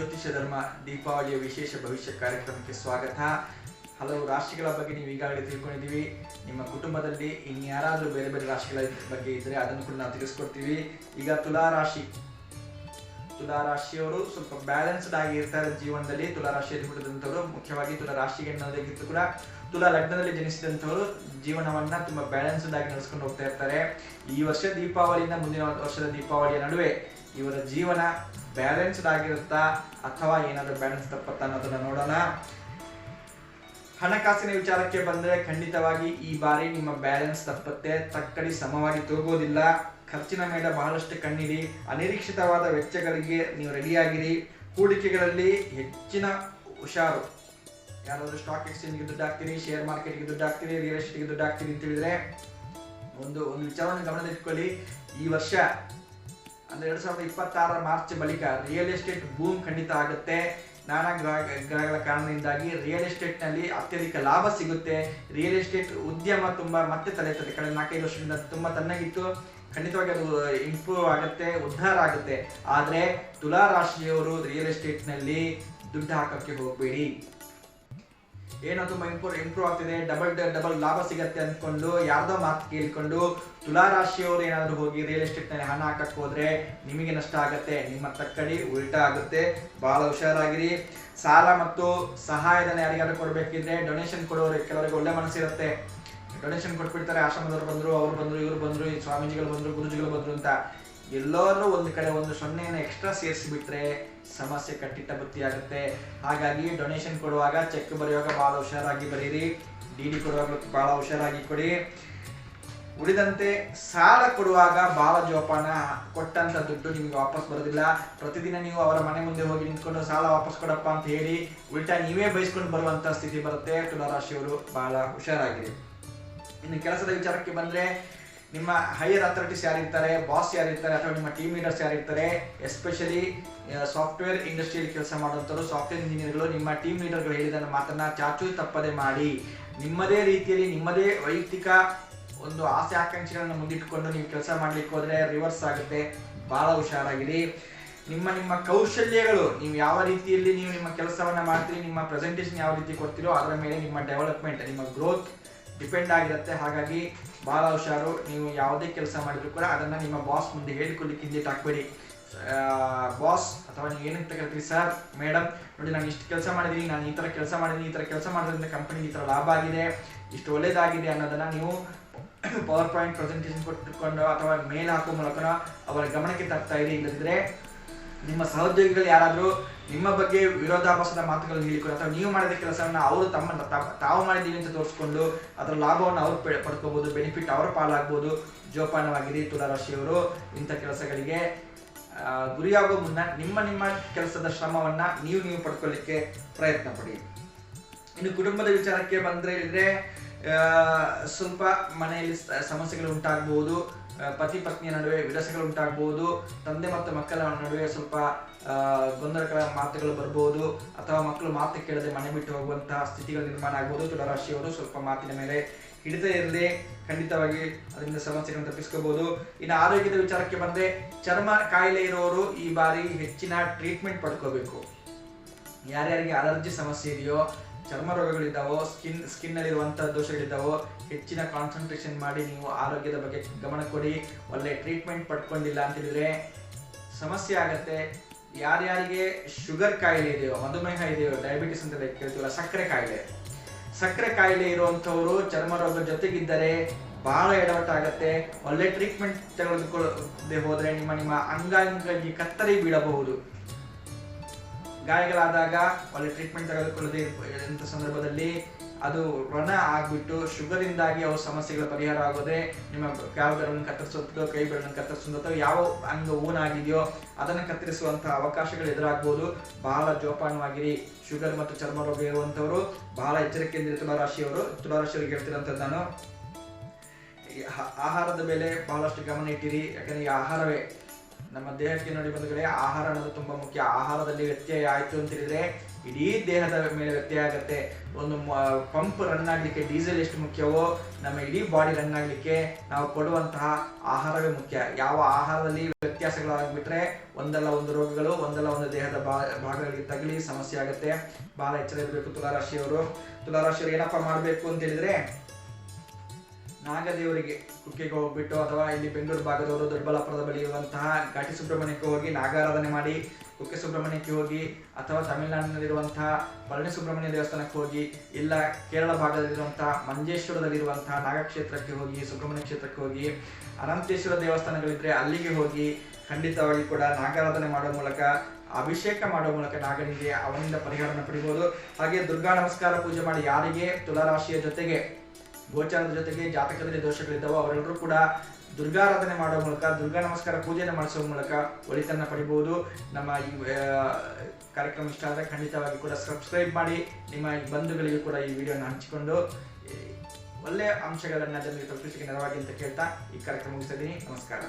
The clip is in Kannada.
ಜ್ಯೋತಿಷ ಧರ್ಮ, ದೀಪಾವಳಿಯ ವಿಶೇಷ ಭವಿಷ್ಯ ಕಾರ್ಯಕ್ರಮಕ್ಕೆ ಸ್ವಾಗತ. ಹಲವು ರಾಶಿಗಳ ಬಗ್ಗೆ ನೀವು ಈಗಾಗಲೇ ತಿಳ್ಕೊಂಡಿದ್ದೀವಿ. ನಿಮ್ಮ ಕುಟುಂಬದಲ್ಲಿ ಇನ್ಯಾರಾದರೂ ಬೇರೆ ಬೇರೆ ರಾಶಿಗಳ ಬಗ್ಗೆ ಇದ್ದರೆ ಅದನ್ನು ಕೂಡ ನಾವು ತಿಳಿಸ್ಕೊಡ್ತೀವಿ. ಈಗ ತುಲಾ ರಾಶಿ ತುಲಾ ರಾಶಿಯವರು ಸ್ವಲ್ಪ ಬ್ಯಾಲೆನ್ಸ್ಡ್ ಆಗಿ ಇರ್ತಾರೆ ಜೀವನದಲ್ಲಿ ತುಲಾ ಹುಟ್ಟಿದಂಥವರು ಮುಖ್ಯವಾಗಿ ತುಲಾ ರಾಶಿಗೆ ಅನ್ನೋದಕ್ಕಿಂತ ಕೂಡ ತುಲಾ ಲಗ್ನದಲ್ಲಿ ಜನಿಸಿದಂಥವರು ಜೀವನವನ್ನ ತುಂಬಾ ಬ್ಯಾಲೆನ್ಸ್ಡ್ ಆಗಿ ನಡೆಸ್ಕೊಂಡು ಹೋಗ್ತಾ ಇರ್ತಾರೆ. ಈ ವರ್ಷ ದೀಪಾವಳಿಯಿಂದ ಮುಂದಿನ ವರ್ಷದ ದೀಪಾವಳಿಯ ನಡುವೆ ಇವರ ಜೀವನ ಬ್ಯಾಲೆನ್ಸ್ಡ್ ಆಗಿರುತ್ತಾ ಅಥವಾ ಏನಾದರೂ ಬ್ಯಾಲೆನ್ಸ್ ತಪ್ಪತ್ತ ಅನ್ನೋದನ್ನ ನೋಡೋಣ. ಹಣಕಾಸಿನ ವಿಚಾರಕ್ಕೆ ಬಂದರೆ ಖಂಡಿತವಾಗಿ ಈ ಬಾರಿ ನಿಮ್ಮ ಬ್ಯಾಲೆನ್ಸ್ ತಪ್ಪತ್ತೆ. ತಕ್ಕಡಿ ಸಮವಾಗಿ ತೂಗೋದಿಲ್ಲ. ಖರ್ಚಿನ ಮೇಲೆ ಬಹಳಷ್ಟು ಕಣ್ಣಿರಿ ಅನಿರೀಕ್ಷಿತವಾದ ವೆಚ್ಚಗಳಿಗೆ ನೀವು ರೆಡಿಯಾಗಿರಿ. ಹೂಡಿಕೆಗಳಲ್ಲಿ ಹೆಚ್ಚಿನ ಹುಷಾರು. ಯಾರಾದರೂ ಸ್ಟಾಕ್ ಎಕ್ಸ್ಚೇಂಜ್ಗೆ ದುಡ್ಡು ಹಾಕ್ತೀರಿ ಶೇರ್ ಮಾರ್ಕೆಟ್ಗೆ ದುಡ್ಡು ಹಾಕ್ತೀರಿ ರಿಯಲ್ ಎಸ್ಟೇಟ್ಗೆ ದುಡ್ಡು ಹಾಕ್ತೀರಿ ಅಂತ ಹೇಳಿದ್ರೆ ಒಂದು ಒಂದು ವಿಚಾರವನ್ನು ಗಮನದಲ್ಲಿಟ್ಕೊಳ್ಳಿ ಈ ವರ್ಷ ಅಂದರೆ ಎರಡು ಸಾವಿರದ ಇಪ್ಪತ್ತಾರರ ಮಾರ್ಚ್ ಬಳಿಕ ರಿಯಲ್ ಎಸ್ಟೇಟ್ ಬೂಮ್ ಖಂಡಿತ ಆಗುತ್ತೆ. ನಾನಾ ಗ್ರಹ ಗ್ರಹಗಳ ಕಾರಣದಿಂದಾಗಿ ರಿಯಲ್ ಎಸ್ಟೇಟ್ನಲ್ಲಿ ಅತ್ಯಧಿಕ ಲಾಭ ಸಿಗುತ್ತೆ. ರಿಯಲ್ ಎಸ್ಟೇಟ್ ಉದ್ಯಮ ತುಂಬಾ ಮತ್ತೆ ತಲೆ ಎತ್ತದೆ ಕಳೆದ ನಾಲ್ಕೈದು ವರ್ಷದಿಂದ ತುಂಬಾ ತಣ್ಣಗಿತ್ತು. ಖಂಡಿತವಾಗಿ ಅದು ಇಂಪ್ರೂವ್ ಆಗುತ್ತೆ, ಉದ್ಧಾರ ಆಗುತ್ತೆ. ಆದ್ರೆ ತುಲಾ ರಾಶಿಯವರು ರಿಯಲ್ ಎಸ್ಟೇಟ್ನಲ್ಲಿ ದುಡ್ಡು ಹಾಕೋಕ್ಕೆ ಹೋಗಬೇಡಿ. ಏನೋ ತುಂಬಾ ಇಂಪ್ರೂವ್ ಆಗ್ತಿದೆ ಡಬಲ್ ಡಬಲ್ ಲಾಭ ಸಿಗತ್ತೆ ಅಂದ್ಕೊಂಡು ಯಾರ್ದೋ ಮಾತು ಕೇಳ್ಕೊಂಡು ತುಲಾ ರಾಶಿಯವರು ಏನಾದ್ರು ಹೋಗಿ ರಿಯಲ್ ಎಸ್ಟೇಟ್ನಲ್ಲಿ ಹಣ ಹಾಕಕ್ ಹೋದ್ರೆ ನಿಮಗೆ ನಷ್ಟ ಆಗತ್ತೆ, ನಿಮ್ಮ ತಕ್ಕಡಿ ಉಲ್ಟಾ ಆಗುತ್ತೆ. ಬಹಳ ಹುಷಾರಾಗಿರಿ. ಸಾಲ ಮತ್ತು ಸಹಾಯಧನ ಯಾರಿಗಾದ್ರೂ ಕೊಡ್ಬೇಕಿದ್ರೆ ಡೊನೇಷನ್ ಕೊಡೋರು ಕೆಲವರಿಗೆ ಒಳ್ಳೆ ಮನಸ್ಸಿರುತ್ತೆ. ಡೊನೇಷನ್ ಕೊಟ್ಬಿಡ್ತಾರೆ, ಆಶ್ರಮದವ್ರು ಬಂದ್ರು, ಅವ್ರು ಬಂದ್ರು, ಇವ್ರು ಬಂದ್ರು ಸ್ವಾಮೀಜಿಗಳು ಬಂದ್ರು, ಗುರುಜಿಗಳು ಬಂದ್ರು ಅಂತ. ಎಲ್ಲರೂ ಒಂದು ಕಡೆ ಒಂದು ಸೊನ್ನೆಯನ್ನು ಎಕ್ಸ್ಟ್ರಾ ಸೇರಿಸಿಬಿಟ್ರೆ ಸಮಸ್ಯೆ ಕಟ್ಟಿಟ್ಟ ಬುತ್ತಿ ಆಗುತ್ತೆ. ಹಾಗಾಗಿ ಡೊನೇಷನ್ ಕೊಡುವಾಗ ಚೆಕ್ ಬರೆಯುವಾಗ ಬಹಳ ಹುಷಾರಾಗಿ ಬರೀರಿ. ಡಿ ಡಿ ಕೊಡುವಾಗ ಬಹಳ ಹುಷಾರಾಗಿ ಕೊಡಿ. ಉಳಿದಂತೆ ಸಾಲ ಕೊಡುವಾಗ ಬಾಲ ಜೋಪಾನ ಕೊಟ್ಟಂತ ದುಡ್ಡು ನಿಮ್ಗೆ ವಾಪಸ್ ಬರೋದಿಲ್ಲ. ಪ್ರತಿದಿನ ನೀವು ಅವರ ಮನೆ ಮುಂದೆ ಹೋಗಿ ನಿಂತ್ಕೊಂಡು ಸಾಲ ವಾಪಸ್ ಕೊಡಪ್ಪ ಅಂತ ಹೇಳಿ ಉಲ್ಟಾ ನೀವೇ ಬಯಸ್ಕೊಂಡು ಬರುವಂತ ಸ್ಥಿತಿ ಬರುತ್ತೆ. ತುಲಾರಾಶಿಯವರು ಬಹಳ ಹುಷಾರಾಗಿದೆ ಇನ್ನು ಕೆಲಸದ ವಿಚಾರಕ್ಕೆ ಬಂದ್ರೆ ನಿಮ್ಮ ಹೈಯರ್ ಅಥಾರಿಟೀಸ್ ಯಾರಿರ್ತಾರೆ ಬಾಸ್ ಯಾರಿರ್ತಾರೆ, ಅಥವಾ ನಿಮ್ಮ ಟೀಮ್ ಲೀಡರ್ಸ್ ಯಾರಿರ್ತಾರೆ ಎಸ್ಪೆಷಲಿ ಸಾಫ್ಟ್ವೇರ್ ಇಂಡಸ್ಟ್ರಿಯಲ್ಲಿ ಕೆಲಸ ಮಾಡುವಂಥವ್ರು ಸಾಫ್ಟ್ವೇರ್ ಇಂಜಿನಿಯರ್ಗಳು ನಿಮ್ಮ ಟೀಮ್ ಲೀಡರ್ಗಳು ಹೇಳಿದ ಮಾತನ್ನು ಚಾಚು ತಪ್ಪದೆ ಮಾಡಿ. ನಿಮ್ಮದೇ ರೀತಿಯಲ್ಲಿ ನಿಮ್ಮದೇ ವೈಯಕ್ತಿಕ ಒಂದು ಆಸೆ, ಆಕಾಂಕ್ಷೆಗಳನ್ನು ಮುಂದಿಟ್ಟುಕೊಂಡು ನೀವು ಕೆಲಸ ಮಾಡಲಿಕ್ಕೆ ಹೋದರೆ ರಿವರ್ಸ್ ಆಗುತ್ತೆ. ಭಾಳ ಹುಷಾರಾಗಿರಿ. ನಿಮ್ಮ ನಿಮ್ಮ ಕೌಶಲ್ಯಗಳು, ನೀವು ಯಾವ ರೀತಿಯಲ್ಲಿ ನೀವು ನಿಮ್ಮ ಕೆಲಸವನ್ನು ಮಾಡ್ತೀರಿ, ನಿಮ್ಮ ಪ್ರೆಸೆಂಟೇಷನ್ ಯಾವ ರೀತಿ ಕೊಡ್ತೀರೋ, ಅದರ ಮೇಲೆ ನಿಮ್ಮ ಡೆವಲಪ್ಮೆಂಟ್ ನಿಮ್ಮ ಗ್ರೋತ್ ಡಿಪೆಂಡ್ ಆಗಿರುತ್ತೆ. ಹಾಗಾಗಿ ಬಹಳ ಹುಷಾರು. ನೀವು ಯಾವುದೇ ಕೆಲಸ ಮಾಡಿದ್ರು ಕೂಡ ಅದನ್ನು ನಿಮ್ಮ ಬಾಸ್ ಮುಂದೆ ಹೇಳಿಕೊಳ್ಳಿಕ್ಕೆ ಹಿಂದೆ ಹಾಕ್ಬೇಡಿ ಬಾಸ್ ಅಥವಾ ನೀವು ಏನಂತ ಕರಿತೀರಿ ಸರ್ ಮೇಡಮ್ ನೋಡಿ ನಾನು ಇಷ್ಟು ಕೆಲಸ ಮಾಡಿದ್ದೀನಿ, ನಾನು ಈ ಥರ ಕೆಲಸ ಮಾಡಿದ್ದೀನಿ, ಈ ಥರ ಕೆಲಸ ಮಾಡೋದ್ರಿಂದ ಕಂಪನಿಗೆ ಈ ಥರ ಲಾಭ ಆಗಿದೆ, ಇಷ್ಟು ಒಳ್ಳೇದಾಗಿದೆ ಅನ್ನೋದನ್ನು ನೀವು ಪವರ್ ಪಾಯಿಂಟ್ ಪ್ರೆಸೆಂಟೇಷನ್ ಕೊಟ್ಟುಕೊಂಡು ಅಥವಾ ಮೇಲ್ ಹಾಕೋ ಮೂಲಕ ಅವರ ಗಮನಕ್ಕೆ ತರ್ತಾ ಇದೆ ಇಲ್ಲದಿದ್ರೆ ನಿಮ್ಮ ಸಹೋದ್ಯೋಗಿಗಳು ಯಾರಾದರೂ ನಿಮ್ಮ ಬಗ್ಗೆ ವಿರೋಧಾಭಾಸದ ಮಾತುಗಳನ್ನು ಹೇಳಿಕೊಂಡು ಅಥವಾ ನೀವು ಮಾಡಿದ ಕೆಲಸವನ್ನು ಅವರು ತಮ್ಮ ತಾವು ಮಾಡಿದ್ದೀವಿ ಅಂತ ತೋರಿಸ್ಕೊಂಡು ಅದರ ಲಾಭವನ್ನು ಅವರು ಪಡ್ಕೋಬಹುದು ಬೆನಿಫಿಟ್ ಅವರ ಪಾಲಾಗ್ಬೋದು. ಜೋಪಾನವಾಗಿರಿ ತುಲಾರಾಶಿಯವರು, ಇಂಥ ಕೆಲಸಗಳಿಗೆ ಗುರಿಯಾಗೋ ಮುನ್ನ ನಿಮ್ಮ ನಿಮ್ಮ ಕೆಲಸದ ಶ್ರಮವನ್ನ ನೀವು ನೀವು ಪಡ್ಕೊಳ್ಳಿಕ್ಕೆ ಪ್ರಯತ್ನ ಪಡಿ. ಇನ್ನು ಕುಟುಂಬದ ವಿಚಾರಕ್ಕೆ ಬಂದ್ರೆ ಇದ್ರೆ ಸ್ವಲ್ಪ ಮನೆಯಲ್ಲಿ ಸಮಸ್ಯೆಗಳು ಉಂಟಾಗಬಹುದು ಪತಿ ಪತ್ನಿಯ ನಡುವೆ ವಿರಸಗಳು ಉಂಟಾಗಬಹುದು ತಂದೆ ಮತ್ತು ಮಕ್ಕಳ ನಡುವೆ ಸ್ವಲ್ಪ ಗೊಂದಲಕರ ಮಾತುಗಳು ಬರಬಹುದು ಅಥವಾ ಮಕ್ಕಳು ಮಾತು ಕೇಳದೆ ಮನೆ ಬಿಟ್ಟು ಹೋಗುವಂತಹ ಸ್ಥಿತಿಗಳು ನಿರ್ಮಾಣ ಆಗ್ಬೋದು. ತುಳರಾಶಿಯವರು ಸ್ವಲ್ಪ ಮಾತಿನ ಮೇಲೆ ಹಿಡಿತ ಇರಲಿ ಖಂಡಿತವಾಗಿ ಅದರಿಂದ ಸಮಸ್ಯೆಗಳನ್ನು ತಪ್ಪಿಸ್ಕೋಬಹುದು ಇನ್ನು ಆರೋಗ್ಯದ ವಿಚಾರಕ್ಕೆ ಬಂದ್ರೆ, ಚರ್ಮ ಕಾಯಿಲೆ ಇರೋರು ಈ ಬಾರಿ ಹೆಚ್ಚಿನ ಟ್ರೀಟ್ಮೆಂಟ್ ಪಡ್ಕೋಬೇಕು. ಯಾರ್ಯಾರಿಗೆ ಅಲರ್ಜಿ ಸಮಸ್ಯೆ ಇದೆಯೋ ಚರ್ಮ ರೋಗಗಳಿದ್ದಾವೋ ಸ್ಕಿನ್ ಸ್ಕಿನ್ ನಲ್ಲಿರುವಂತಹ ದೋಷಗಳಿದ್ದಾವೋ, ಹೆಚ್ಚಿನ ಕಾನ್ಸಂಟ್ರೇಷನ್ ಮಾಡಿ ನೀವು ಆರೋಗ್ಯದ ಬಗ್ಗೆ ಗಮನ ಕೊಡಿ. ಒಳ್ಳೆ ಟ್ರೀಟ್ಮೆಂಟ್ ಪಡ್ಕೊಂಡಿಲ್ಲ ಅಂತಿದ್ರೆ ಸಮಸ್ಯೆ ಆಗತ್ತೆ. ಯಾರ್ಯಾರಿಗೆ ಶುಗರ್ ಕಾಯಿಲೆ ಇದೆಯೋ, ಮಧುಮೇಹ ಇದೆಯೋ ಡಯಾಬಿಟಿಸ್ ಅಂತ ಕೇಳ್ತೀವಲ್ಲ, ಸಕ್ಕರೆ ಕಾಯಿಲೆ. ಸಕ್ಕರೆ ಕಾಯಿಲೆ ಇರುವಂತವರು ಚರ್ಮ ರೋಗ ಜೊತೆಗಿದ್ದರೆ ಬಹಳ ಎಡವಟ್ಟಾಗತ್ತೆ ಒಳ್ಳೆ ಟ್ರೀಟ್ಮೆಂಟ್ ತೆಗೆದುಕೊಳ್ಳದೆ ಹೋದ್ರೆ ನಿಮ್ಮ ನಿಮ್ಮ ಅಂಗಾಂಗಗಳಿಗೆ ಕತ್ತರಿ ಬೀಳಬಹುದು. ಗಾಯಗಳಾದಾಗ ಒಳ್ಳೆ ಟ್ರೀಟ್ಮೆಂಟ್ ತೆಗೆದುಕೊಳ್ಳದೆ ಇರುವಂತ ಸಂದರ್ಭದಲ್ಲಿ ಅದು ಋಣ ಆಗ್ಬಿಟ್ಟು ಶುಗರಿಂದಾಗಿ ಅವ್ರ ಸಮಸ್ಯೆಗಳು ಪರಿಹಾರ ಆಗೋದೆ, ನಿಮ್ಮ ಕಾಲು ಬೆರಳನ್ನು ಕತ್ತರಿಸೋದೋ ಕೈ ಬೆರಳನ್ನು ಕತ್ತರಿಸೋದು ಯಾವ ಅಂಗ ಊನಾಗಿದೆಯೋ ಅದನ್ನು ಕತ್ತರಿಸುವಂತಹ ಅವಕಾಶಗಳು ಎದುರಾಗ್ಬೋದು. ಬಹಳ ಜೋಪಾನವಾಗಿರಿ. ಶುಗರ್ ಮತ್ತು ಚರ್ಮ ರೋಗ ಇರುವಂತವರು ಬಹಳ ಎಚ್ಚರಿಕೆಯಿಂದ ತುಲಾರಾಶಿಯವರು ತುಲಾರಾಶಿಯವರಿಗೆ ಹೇಳ್ತಿರೋಂಥದ್ದು ನಾನು. ಆಹಾರದ ಮೇಲೆ ಬಹಳಷ್ಟು ಗಮನ ಇಟ್ಟಿರಿ. ಯಾಕಂದ್ರೆ ಈ ಆಹಾರವೇ ನಮ್ಮ ದೇಹಕ್ಕೆ ನೋಡಿ ಬಂಧುಗಳೇ, ಆಹಾರ ಅನ್ನೋದು ತುಂಬಾ ಮುಖ್ಯ. ಆಹಾರದಲ್ಲಿ ವ್ಯತ್ಯಯ ಆಯ್ತು ಅಂತ ಹೇಳಿದ್ರೆ ಇಡೀ ದೇಹದ ಮೇಲೆ ವ್ಯತ್ಯಯ ಆಗುತ್ತೆ. ಒಂದು ಪಂಪ್ ರನ್ ಆಗ್ಲಿಕ್ಕೆ ಡೀಸೆಲ್ ಎಷ್ಟು ಮುಖ್ಯವೋ, ನಮ್ಮ ಇಡೀ ಬಾಡಿ ರನ್ ಆಗ್ಲಿಕ್ಕೆ ನಾವು ಕೊಡುವಂತಹ ಆಹಾರವೇ ಮುಖ್ಯ. ಯಾವ ಆಹಾರದಲ್ಲಿ ವ್ಯತ್ಯಾಸಗಳಾಗ್ಬಿಟ್ರೆ ಒಂದಲ್ಲ ಒಂದು ರೋಗಗಳು, ಒಂದಲ್ಲ ಒಂದು ದೇಹದ ಭಾಗಗಳಿಗೆ ತಗಲಿ ಸಮಸ್ಯೆ ಆಗುತ್ತೆ. ಬಹಳ ಎಚ್ಚರ ಇರಬೇಕು ತುಲಾರಾಶಿಯವರು. ತುಲಾರಾಶಿಯವರು ಏನಪ್ಪಾ ಮಾಡ್ಬೇಕು ಅಂತ ಹೇಳಿದ್ರೆ ನಾಗದೇವರಿಗೆ ಕುಕ್ಕೆಗೆ ಹೋಗ್ಬಿಟ್ಟು ಅಥವಾ ಇಲ್ಲಿ ಬೆಂಗಳೂರು ಭಾಗದವರು ದೊಡ್ಡಬಳ್ಳಾಪುರದ ಬಳಿ ಇರುವಂತಹ ಘಾಟಿ ಸುಬ್ರಹ್ಮಣ್ಯಕ್ಕೆ ಹೋಗಿ ನಾಗಾರಾಧನೆ ಮಾಡಿ ಕುಕ್ಕೆ ಸುಬ್ರಹ್ಮಣ್ಯಕ್ಕೆ ಹೋಗಿ ಅಥವಾ ತಮಿಳುನಾಡಿನಲ್ಲಿರುವಂತಹ ಪಳನಿ ಸುಬ್ರಹ್ಮಣ್ಯ ದೇವಸ್ಥಾನಕ್ಕೆ ಹೋಗಿ ಇಲ್ಲ ಕೇರಳ ಭಾಗದಲ್ಲಿರುವಂತಹ ಮಂಜೇಶ್ವರದಲ್ಲಿರುವಂತಹ ನಾಗಕ್ಷೇತ್ರಕ್ಕೆ ಹೋಗಿ, ಸುಬ್ರಹ್ಮಣ್ಯ ಕ್ಷೇತ್ರಕ್ಕೆ ಹೋಗಿ, ಅನಂತೇಶ್ವರ ದೇವಸ್ಥಾನಗಳಿದ್ರೆ ಅಲ್ಲಿಗೆ ಹೋಗಿ ಖಂಡಿತವಾಗಿ ಕೂಡ ನಾಗಾರಾಧನೆ ಮಾಡುವ ಮೂಲಕ, ಅಭಿಷೇಕ ಮಾಡುವ ಮೂಲಕ ನಾಗನಿಗೆ ಅವನಿಂದ ಪರಿಹಾರವನ್ನು ಪಡಿಬಹುದು ಹಾಗೆ ದುರ್ಗಾ ನಮಸ್ಕಾರ ಪೂಜೆ ಮಾಡಿ ಯಾರಿಗೆ? ತುಲಾರಾಶಿಯ ಜೊತೆಗೆ ಗೋಚಾರದ ಜೊತೆಗೆ ಜಾತಕದಲ್ಲಿ ದೋಷಗಳಿದ್ದಾವೋ. ಅವರೆಲ್ಲರೂ ಕೂಡ ದುರ್ಗಾರಾಧನೆ ಮಾಡೋ ಮೂಲಕ, ದುರ್ಗಾ ನಮಸ್ಕಾರ ಪೂಜೆಯನ್ನು ಮಾಡಿಸುವ ಮೂಲಕ ಒಳಿತನ್ನು ಪಡಿಬಹುದು ನಮ್ಮ ಈ ಕಾರ್ಯಕ್ರಮ ಇಷ್ಟ ಆದರೆ ಖಂಡಿತವಾಗಿ ಕೂಡ ಸಬ್ಸ್ಕ್ರೈಬ್ ಮಾಡಿ. ನಿಮ್ಮ ಬಂಧುಗಳಿಗೂ ಕೂಡ ಈ ವಿಡಿಯೋನ ಹಂಚಿಕೊಂಡು ಒಳ್ಳೆಯ ಅಂಶಗಳನ್ನು ಜನರಿಗೆ ತಲುಪಿಸಲಿಕ್ಕೆ ನೆರವಾಗಿ ಅಂತ ಕೇಳ್ತಾ ಈ ಕಾರ್ಯಕ್ರಮ ಮುಗಿಸ್ತಾ ಇದ್ದೀನಿ. ನಮಸ್ಕಾರ.